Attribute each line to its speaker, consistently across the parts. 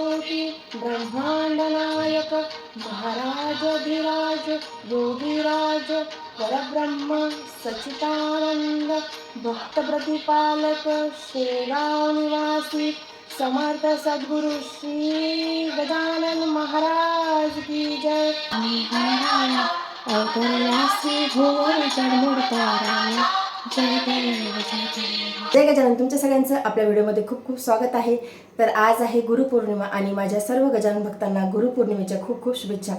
Speaker 1: कोटी ब्रह्मांड नायक महाराज योगीराज परब्रह्म सच्चिदानंद भक्त प्रतिपालक शेगाव निवासी समर्थ सद्गुरु श्री गजानन महाराज की जय। अवतरणासी भुवन चढमूडताराय जय गजानन तुमच्या सगळ्यांचं आपल्या व्हिडिओमध्ये खूप खूप स्वागत आहे. तर आज आहे गुरुपौर्णिमा आणि माझ्या सर्व गजानन भक्तांना गुरुपौर्णिमेच्या खूप खूप शुभेच्छा.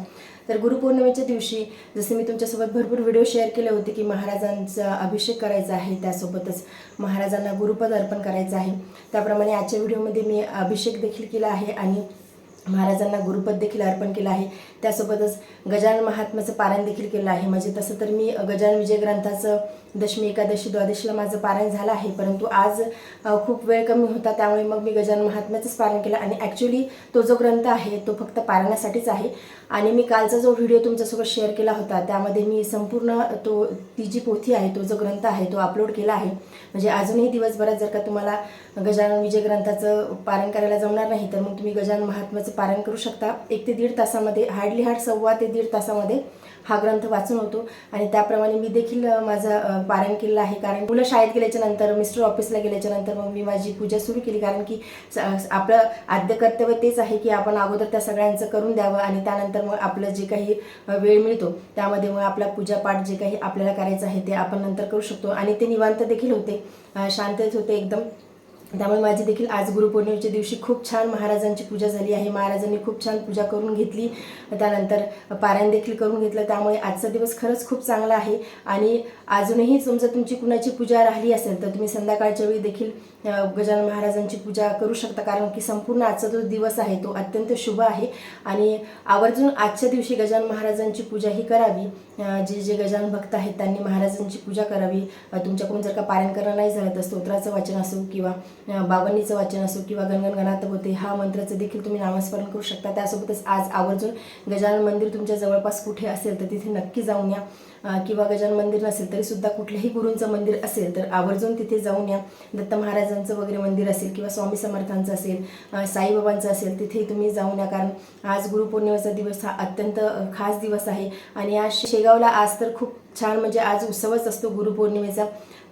Speaker 1: तर गुरुपौर्णिमेच्या दिवशी जसे मी तुमच्यासोबत भरपूर व्हिडिओ शेअर केले होते की महाराजांचा अभिषेक करायचा आहे त्यासोबतच महाराजांना गुरुपद अर्पण करायचं आहे. त्याप्रमाणे आजच्या व्हिडिओमध्ये मी अभिषेक देखील केला आहे आणि महाराजांना गुरुपद देखील अर्पण केलं आहे. त्यासोबतच गजानन महात्म्याचं पारायण देखील केलं आहे. म्हणजे तसं तर मी गजानन विजय ग्रंथाचं दशमी एकादशी द्वादशीला माझं पारायण झालं आहे. परंतु आज खूप वेळ कमी होता. त्यामुळे मग मी गजानन महात्म्याचंच पारायण केलं आणि ॲक्च्युली तो जो ग्रंथ आहे तो फक्त पारायणासाठीच आहे. आणि मी कालचा जो व्हिडिओ तुमच्यासोबत शेअर केला होता त्यामध्ये मी संपूर्ण तो ती जी पोथी आहे तो जो ग्रंथ आहे तो अपलोड केला आहे. म्हणजे अजूनही दिवसभरात जर का तुम्हाला गजानन विजय ग्रंथाचं पारायण करायला जमणार नाही तर मग तुम्ही गजानन महात्म्याचं पारायण करू शकता. एक ते दीड तासामध्ये हार्डली हार्ड सव्वा ते दीड तासामध्ये हा ग्रंथ वाचून होतो. आणि त्याप्रमाणे मी देखील माझा माझं पारायण केलेलं आहे. कारण मुलं शाळेत गेल्याच्यानंतर मिस्टर ऑफिसला गेल्याच्यानंतर मग मी माझी पूजा सुरू केली. कारण की स- आपलं आद्य कर्तव्य तेच आहे की आपण अगोदर त्या सगळ्यांचं करून द्यावं आणि त्यानंतर मग आपलं जे काही वेळ मिळतो त्यामध्ये मग आपला पूजापाठ जे काही आपल्याला करायचं आहे ते आपण नंतर करू शकतो. आणि ते निवांत देखील होते. शांततेत होते एकदम. त्यामुळे माझी देखील आज गुरुपौर्णिमेच्या दिवशी खूप छान महाराजांची पूजा झाली आहे. महाराजांनी खूप छान पूजा करून घेतली. त्यानंतर पारायण देखील करून घेतलं. त्यामुळे आजचा दिवस खरंच खूप चांगला आहे. आणि अजूनही समजा तुमची कुणाची पूजा राहिली असेल तर तुम्ही संध्याकाळच्या वेळी देखील गजानन महाराजांची पूजा करू शकता. कारण की संपूर्ण आजचा जो दिवस आहे तो अत्यंत शुभ आहे. आणि आवर्जून आजच्या दिवशी गजानन महाराजांची पूजा ही करावी. जे जे गजानन भक्त आहेत त्यांनी महाराजांची पूजा करावी. तुमच्याकडून जर का पारायण करणं नाही झालं तर स्तोत्राचं वाचन असो किंवा अ, बावन्नीचं वाचन असो किंवा गणगणगणात होते हा मंत्राचं देखील तुम्ही नामस्मरण करू शकता. त्यासोबतच आज आवर्जून गजानन मंदिर तुमच्या जवळपास कुठे असेल तर तिथे नक्की जाऊन या. किंवा गजान मंदिर नसेल तरी सुद्धा कुठल्याही गुरूंचं मंदिर असेल तर आवर्जून तिथे जाऊन या. दत्त महाराजांचं वगैरे मंदिर असेल किंवा स्वामी समर्थांचं असेल साईबाबांचं असेल तिथे तुम्ही जाऊन या. कारण आज गुरुपौर्णिमेचा दिवस हा अत्यंत खास दिवस आहे. आणि आज शेगावला आज तर खूप छान म्हणजे आज उत्सवच असतो गुरुपौर्णिमेचा.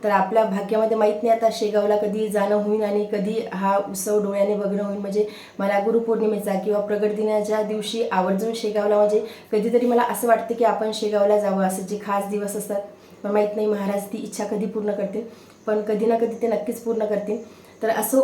Speaker 1: तर आपल्या भाग्यामध्ये माहीत नाही आता शेगावला कधी जाणं होईल आणि कधी हा उत्सव डोळ्याने बघणं होईल म्हणजे मला गुरुपौर्णिमेचा किंवा प्रगट दिनाच्या दिवशी आवर्जून शेगावला म्हणजे कधीतरी मला असं वाटतं की आपण शेगावला जावं असं जे खास दिवस असतात. मला माहीत नाही महाराज ती इच्छा कधी पूर्ण करतील पण कधी ना कधी ते नक्कीच पूर्ण करतील. तर असो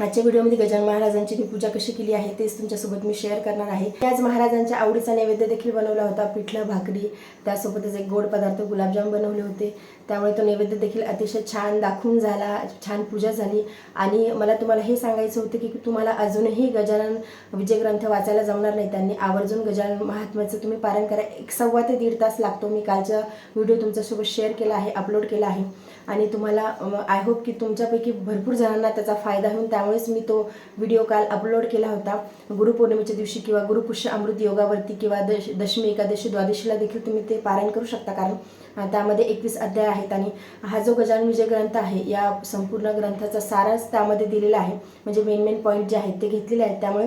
Speaker 1: आजच्या व्हिडिओमध्ये गजानन महाराजांची मी पूजा कशी केली आहे तेच तुमच्यासोबत मी शेअर करणार आहे. त्याच महाराजांच्या आवडीचा नैवेद्य देखील बनवला होता पिठलं भाकरी. त्यासोबतच एक गोड पदार्थ गुलाबजाम बनवले होते. त्यामुळे तो नैवेद्य देखील अतिशय छान दाखवून झाला छान पूजा झाली. आणि मला तुम्हाला हे सांगायचं होतं की तुम्हाला अजूनही गजानन विजय ग्रंथ वाचायला जमणार नाही. त्यांनी आवर्जून गजानन महात्म्याचं तुम्ही पारण करा. एक सव्वा ते दीड तास लागतो. मी कालचा व्हिडिओ तुमच्यासोबत शेअर केला आहे अपलोड केला आहे. आणि तुम्हाला आय होप की तुमच्यापैकी भरपूर जणांना त्याचा फायदा होऊन त्यामुळे त्यामुळेच मी तो व्हिडिओ काल अपलोड केला होता. गुरुपौर्णिमेच्या दिवशी किंवा गुरुपुष्य अमृत योगावरती किंवा दश दशमी एकादशी द्वादशीला देखील तुम्ही ते पारायण करू शकता. कारण त्यामध्ये एकवीस अध्याय आहेत आणि हा जो गजानन विजय ग्रंथ आहे या संपूर्ण ग्रंथाचा सारांश त्यामध्ये दिलेला आहे. म्हणजे मेन मेन पॉईंट जे आहेत ते घेतलेले आहेत. त्यामुळे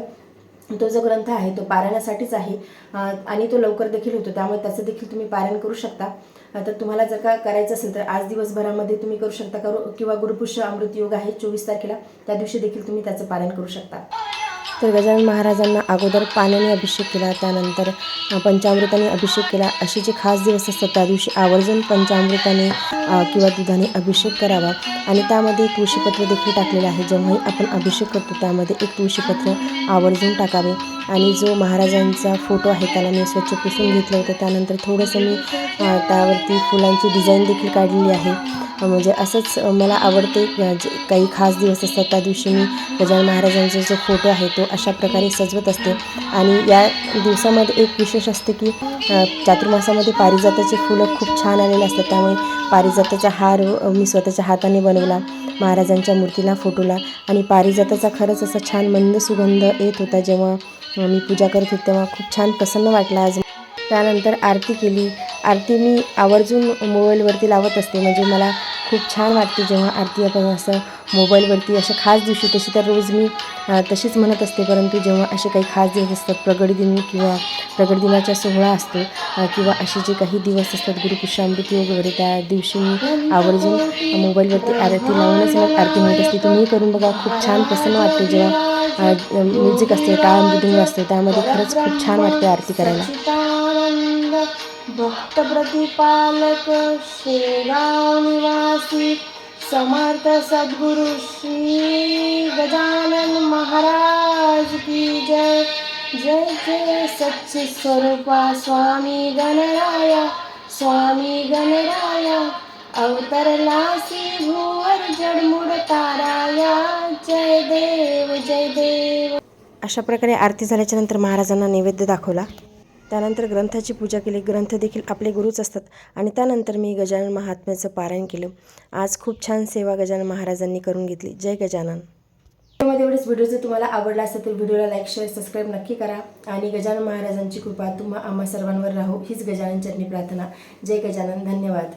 Speaker 1: तो जो ग्रंथ आहे तो पारायणासाठीच आहे आणि तो लवकर देखील होतो त्यामुळे त्याचं देखील तुम्ही पारायण करू शकता. तर तुम्हाला जर का करायचं असेल तर आज दिवसभरामध्ये तुम्ही करू शकता करू किंवा गुरुपुष्य अमृत योग आहे चोवीस तारखेला त्या दिवशी देखील तुम्ही त्याचं पारायण करू शकता. तर गजानन महाराजांना अगोदर पाण्याने अभिषेक केला त्यानंतर पंचामृताने अभिषेक केला. असे जे खास दिवस असतात त्या दिवशी आवर्जून पंचामृताने किंवा दुधाने अभिषेक करावा. आणि त्यामध्ये तुळशीपत्र देखील टाकलेलं आहे. जेव्हाही आपण अभिषेक करतो त्यामध्ये एक तुळशीपत्र आवर्जून टाकावे. आणि जो महाराजांचा फोटो आहे त्याला मी स्वच्छ पुसून घेतलं होतं. त्यानंतर थोडंसं मी त्यावरती फुलांची डिझाईन देखील काढलेली आहे. म्हणजे असंच मला आवडते जे काही खास दिवस असतात त्या दिवशी मी गजानन महाराजांचा जो फोटो आहे तो अशा प्रकारे सजवत असते. आणि या दिवसामध्ये एक विशेष असते की चातुर्मासामध्ये पारिजाताचे फुलं खूप छान आलेले असतात. त्यामुळे पारिजाताचा हार मी स्वतःच्या हाताने बनवला महाराजांच्या मूर्तीला फोटोला. आणि पारिजाताचा खरंच असा छान मंद सुगंध येत होता जेव्हा मी पूजा करत होते तेव्हा खूप छान प्रसन्न वाटला आज. त्यानंतर आरती केली. आरती मी आवर्जून मोबाईलवरती लावत असते. म्हणजे मला खूप छान वाटते जेव्हा आरती आपण असं मोबाईलवरती अशा खास दिवशी तशी तर रोज मी तशीच म्हणत असते. परंतु जेव्हा असे काही खास दिवस असतात प्रगटदिन किंवा प्रगटदिनाचा सोहळा असतो किंवा असे जे काही दिवस असतात गुरुपुष्यामृती वगैरे त्या दिवशी मी आवर्जून मोबाईलवरती आरती लावूनच मग आरती म्हणत असते. तुम्ही करून बघा खूप छान प्रसन्न वाटते जेव्हा म्युझिक असते टाळ मृदुंग असते त्यामध्ये खरंच खूप छान वाटते आरती करायला. भक्त प्रतिपालक निवासी समर्थ सद्गुरु श्री गजानन महाराज की जय। जय जय सच्चित स्वरूपा स्वामी गणराया स्वामी गणराया अवतरलासी भुवर जडमुड ताराया। जय देव जय देव। अशा प्रकारे आरती झाल्याच्यानंतर महाराजांना नैवेद्य दाखवला. त्यानंतर ग्रंथाची पूजा केली. ग्रंथ देखील आपले गुरुच असतात. आणि त्यानंतर मी गजानन महात्म्याचं पारायण केलं. आज खूप छान सेवा गजानन महाराजांनी करून घेतली. जय गजानन. त्यामध्ये एवढेच व्हिडिओ जर तुम्हाला आवडला असेल तर व्हिडिओला लाईक शेअर सबस्क्राईब नक्की करा. आणि गजानन महाराजांची कृपा तुम्हा आम्हा सर्वांवर राहू. हीच गजानन चरणी प्रार्थना. जय गजानन. धन्यवाद.